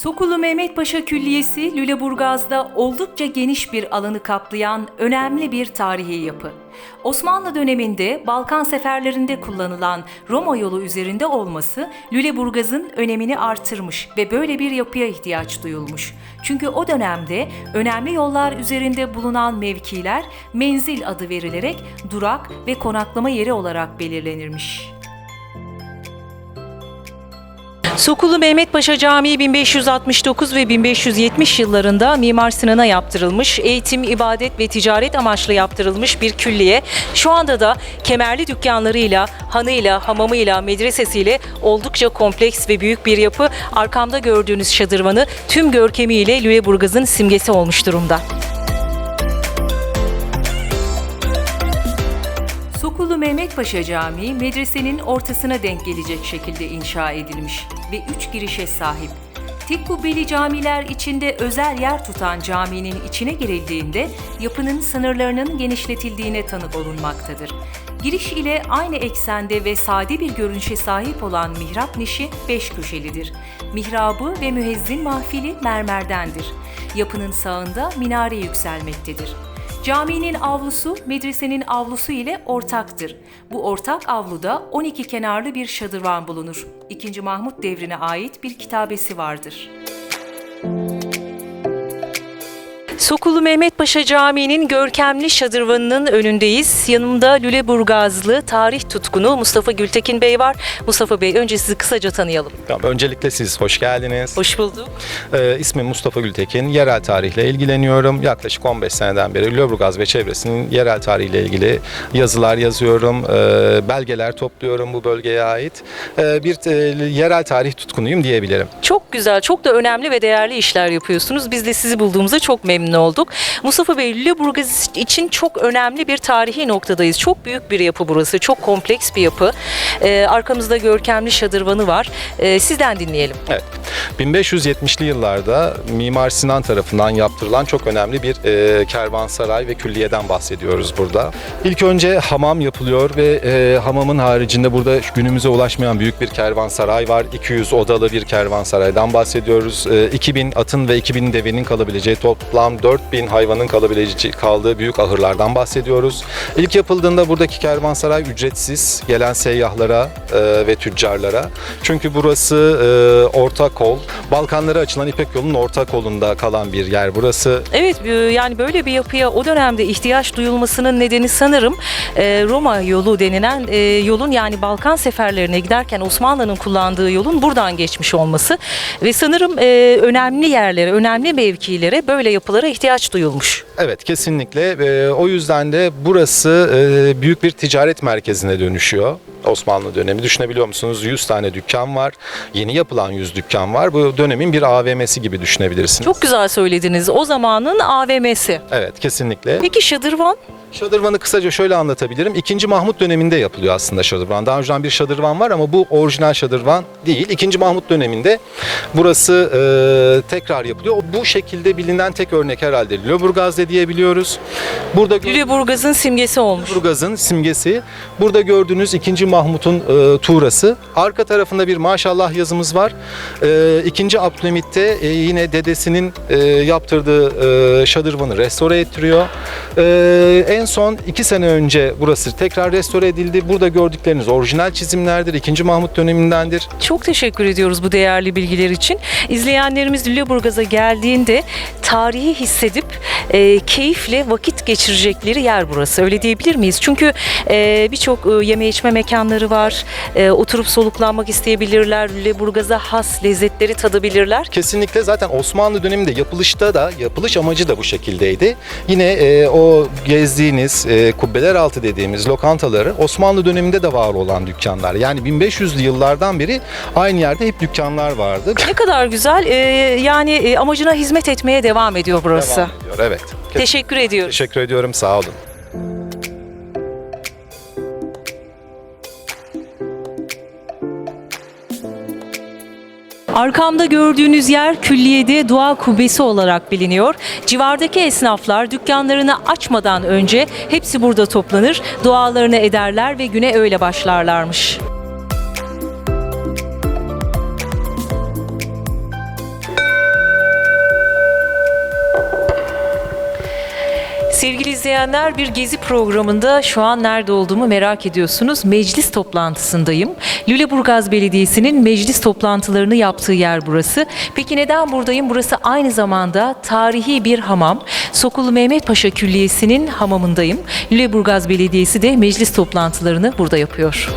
Sokulu Mehmet Paşa Külliyesi, Lüleburgaz'da oldukça geniş bir alanı kaplayan önemli bir tarihi yapı. Osmanlı döneminde Balkan seferlerinde kullanılan Roma yolu üzerinde olması Lüleburgaz'ın önemini artırmış ve böyle bir yapıya ihtiyaç duyulmuş. Çünkü o dönemde önemli yollar üzerinde bulunan mevkiler menzil adı verilerek durak ve konaklama yeri olarak belirlenirmiş. Sokulu Mehmet Paşa Camii 1569 ve 1570 yıllarında Mimar Sinan'a yaptırılmış, eğitim, ibadet ve ticaret amaçlı yaptırılmış bir külliye. Şu anda da kemerli dükkanlarıyla, hanıyla, hamamıyla, medresesiyle oldukça kompleks ve büyük bir yapı. Arkamda gördüğünüz şadırvanı tüm görkemiyle Lüleburgaz'ın simgesi olmuş durumda. Sokulu Mehmet Paşa Camii medresenin ortasına denk gelecek şekilde inşa edilmiş ve üç girişe sahip. Tek kubbeli camiler içinde özel yer tutan caminin içine girildiğinde yapının sınırlarının genişletildiğine tanık olunmaktadır. Giriş ile aynı eksende ve sade bir görünüşe sahip olan mihrap nişi beş köşelidir. Mihrabı ve müezzin mahfili mermerdendir. Yapının sağında minare yükselmektedir. Caminin avlusu medresenin avlusu ile ortaktır. Bu ortak avluda 12 kenarlı bir şadırvan bulunur. 2. Mahmut devrine ait bir kitabesi vardır. Sokulu Mehmet Paşa Camii'nin görkemli şadırvanının önündeyiz. Yanımda Lüleburgazlı tarih tutkunu Mustafa Gültekin Bey var. Mustafa Bey önce sizi kısaca tanıyalım. Tamam, öncelikle siz hoş geldiniz. Hoş bulduk. Ee, ismim Mustafa Gültekin. Yerel tarihle ilgileniyorum. Yaklaşık 15 seneden beri Lüleburgaz ve çevresinin yerel tarihle ilgili yazılar yazıyorum. Ee, belgeler topluyorum bu bölgeye ait. Ee, bir e, yerel tarih tutkunuyum diyebilirim. Çok güzel, çok da önemli ve değerli işler yapıyorsunuz. Biz de sizi bulduğumuzda çok memnun olduk. Mustafa Bey, Lüleburgaz için çok önemli bir tarihi noktadayız. Çok büyük bir yapı burası, çok kompleks bir yapı. Ee, arkamızda görkemli şadırvanı var. Ee, sizden dinleyelim. Evet. 1570'li yıllarda Mimar Sinan tarafından yaptırılan çok önemli bir e, kervansaray ve külliyeden bahsediyoruz burada. İlk önce hamam yapılıyor ve e, hamamın haricinde burada günümüze ulaşmayan büyük bir kervansaray var. 200 odalı bir kervansaraydan bahsediyoruz. E, 2000 atın ve 2000 devenin kalabileceği toplam 4000 hayvanın kalabileceği kaldığı büyük ahırlardan bahsediyoruz. İlk yapıldığında buradaki kervansaray ücretsiz gelen seyyahlara e, ve tüccarlara. Çünkü burası e, orta kol, Balkanlara açılan İpek yolunun orta kolunda kalan bir yer burası. Evet, e, yani böyle bir yapıya o dönemde ihtiyaç duyulmasının nedeni sanırım e, Roma yolu denilen e, yolun yani Balkan seferlerine giderken Osmanlı'nın kullandığı yolun buradan geçmiş olması ve sanırım önemli yerlere, önemli mevkilere böyle yapılara ihtiyaç duyulmuş. Evet kesinlikle o yüzden de burası büyük bir ticaret merkezine dönüşüyor. Osmanlı dönemi düşünebiliyor musunuz? 100 tane dükkan var. Yeni yapılan 100 dükkan var. Bu dönemin bir AVM'si gibi düşünebilirsiniz. Çok güzel söylediniz. O zamanın AVM'si. Evet kesinlikle. Peki Şadırvan? Şadırvanı kısaca şöyle anlatabilirim. İkinci Mahmut döneminde yapılıyor aslında şadırvan. Daha önceden bir şadırvan var ama bu orijinal şadırvan değil. İkinci Mahmut döneminde burası e, tekrar yapılıyor. Bu şekilde bilinen tek örnek herhalde Lüleburgaz'da diyebiliyoruz. Burada Lüleburgaz'ın simgesi olmuş. Lüleburgaz'ın simgesi. Burada gördüğünüz 2. Mahmut'un e, tuğrası. Arka tarafında bir maşallah yazımız var. E, 2. Abdülhamit'te e, yine dedesinin e, yaptırdığı e, şadırvanı restore ettiriyor. E, en son 2 sene önce burası tekrar restore edildi. Burada gördükleriniz orijinal çizimlerdir. 2. Mahmut dönemindendir. Çok teşekkür ediyoruz bu değerli bilgiler için. İzleyenlerimiz Lüleburgaz'a geldiğinde tarihi hissedip e, keyifle vakit geçirecekleri yer burası. Öyle diyebilir miyiz? Çünkü e, birçok e, yeme içme mekanları var. E, oturup soluklanmak isteyebilirler. Lüleburgaz'a has lezzetleri tadabilirler. Kesinlikle zaten Osmanlı döneminde yapılışta da yapılış amacı da bu şekildeydi. Yine e, o gezdiğiniz e, kubbeler altı dediğimiz lokantaları Osmanlı döneminde de var olan dükkanlar. Yani 1500'lü yıllardan beri aynı yerde hep dükkanlar vardı. Ne kadar güzel. E, yani e, amacına hizmet etmeye devam ediyor burası. Devam ediyor, evet. Teşekkür ediyoruz. Teşekkür ediyorum. Sağ olun. Arkamda gördüğünüz yer külliyede dua kubbesi olarak biliniyor. Civardaki esnaflar dükkanlarını açmadan önce hepsi burada toplanır, dualarını ederler ve güne öyle başlarlarmış. İzleyenler bir gezi programında şu an nerede olduğumu merak ediyorsunuz. Meclis toplantısındayım. Lüleburgaz Belediyesi'nin meclis toplantılarını yaptığı yer burası. Peki neden buradayım? Burası aynı zamanda tarihi bir hamam. Sokulu Mehmet Paşa Külliyesi'nin hamamındayım. Lüleburgaz Belediyesi de meclis toplantılarını burada yapıyor.